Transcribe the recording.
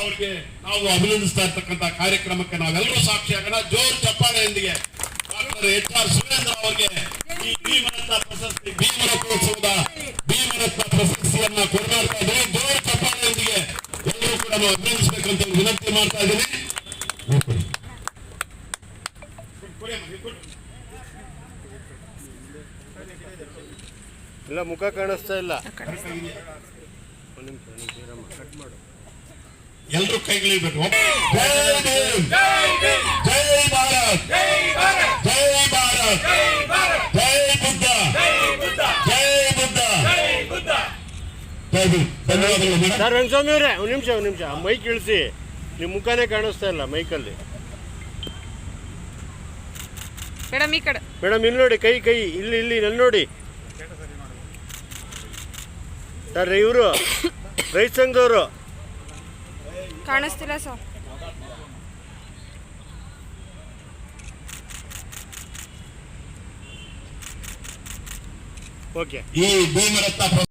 ಅವರಿಗೆ ನಾವು ಅಭಿನಂದಿಸ್ತಾ ಇರ್ತಕ್ಕಂಥ ಕಾರ್ಯಕ್ರಮಕ್ಕೆ ನಾವೆಲ್ಲರೂ ಸಾಕ್ಷಿಯಾಗೋಣ. ಜೋರ್ ಚಪ್ಪಾಳೆಯೊಂದಿಗೆ ಡಾಕ್ಟರ್ ಎಚ್ ಆರ್ ಸುರೇಂದ್ರ ಅವರಿಗೆ ಈ ಭೀಮರತ್ನ ಪ್ರಶಸ್ತಿ ಭೀಮರತ್ನೋತ್ಸವದ ಭೀಮರತ್ನ ಪ್ರಶಸ್ತಿಯನ್ನ ಕೊಡಮಾಡ್ತಾ ಇದ್ದೀವಿ ಜೋರ್ ಚಪ್ಪಾಳೆಯೊಂದಿಗೆ ಎಲ್ಲರೂ ಕೂಡ ನಾವು ಅಭಿನಂದಿಸಬೇಕಂತ ವಿನಂತಿ ಮಾಡ್ತಾ ಇದ್ದೀನಿ. ಇಲ್ಲ ಮುಖ ಕಾಣಿಸ್ತಾ ಇಲ್ಲ. ಒಂದ್ ನಿಮಿಷ ಒಂದ್ ಕಟ್ ಮಾಡು. ಎಲ್ಲರೂ ಕೈಗಳಿಬೇಕು ಜೈ ಭೀಮ್. ಜೈ ಭಾರತ್. ಜೈ ಭಾರತ್. ಜೈ ಬುದ್ಧ. ಜೈ ಬುದ್ಧ. ಜೈ ಭೀಮ್. ಧನ್ಯವಾದಗಳು ಸರ್ ರಂಗಸ್ವಾಮಿ ಅವರೇ ಒಂದು ನಿಮಿಷ ಒಂದು ನಿಮಿಷ ಮೈಕ್ ಇಳಿಸಿ. ನಿಮ್ಮ ಮುಖನೇ ಕಾಣಿಸ್ತಾ ಇಲ್ಲ ಮೈಕಲ್ಲಿ. ಮೇಡಮ್ ಈ ಕಡೆ. ಮೇಡಮ್ ಇಲ್ಲಿ ನೋಡಿ ಕೈ ಕೈ ಇಲ್ಲಿ ಇಲ್ಲಿ ಇಲ್ಲಿ ನೋಡಿ. ಸರ್ ಇವರು ರೈತ ಸಂಘದವರು. ಕಾಣಿಸ್ತಿಲ್ಲ ಸರ್ ಓಕೆ ಈ ಭೀಮರತ್ನ